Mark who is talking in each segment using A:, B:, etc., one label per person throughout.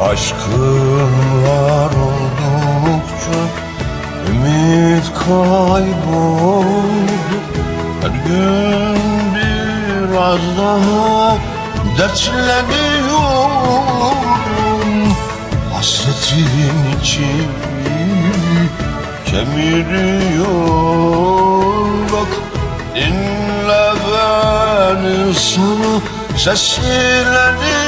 A: Aşkın var oldukça Ümit kayboldu. Her gün biraz daha Dertleniyorum. Hasretin içimi Kemiriyor Bak dinle beni sana Sesleniyorum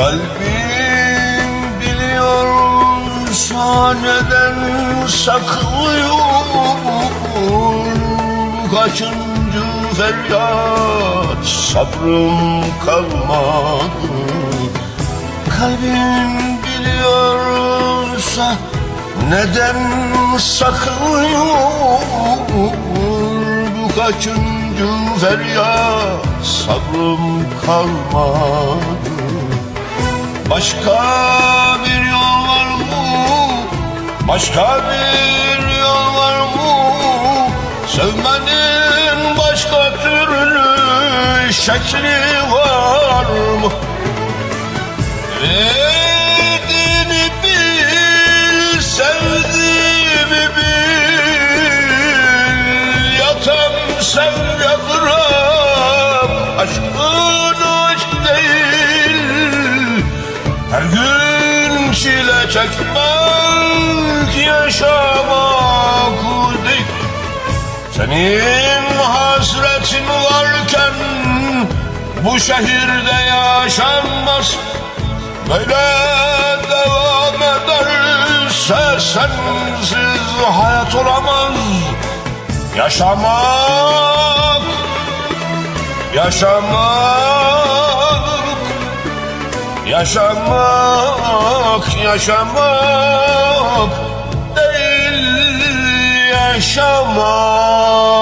A: Kalbim biliyorsa neden saklıyor kaçıncı feryat sabrım kalmadı? Kalbim biliyorsa neden saklıyor Bu kaçıncı feryat sabrım kalmadı Başka bir yol var mı? Başka bir yol var mı? Sevmenin başka türlü şekli var mı? Çile çekmek yaşamak değil Senin hasretin varken bu şehirde yaşanmaz. Böyle devam ederse sensiz hayat olamaz. Yaşamak, yaşamak Yaşamak, yaşamak değil yaşamak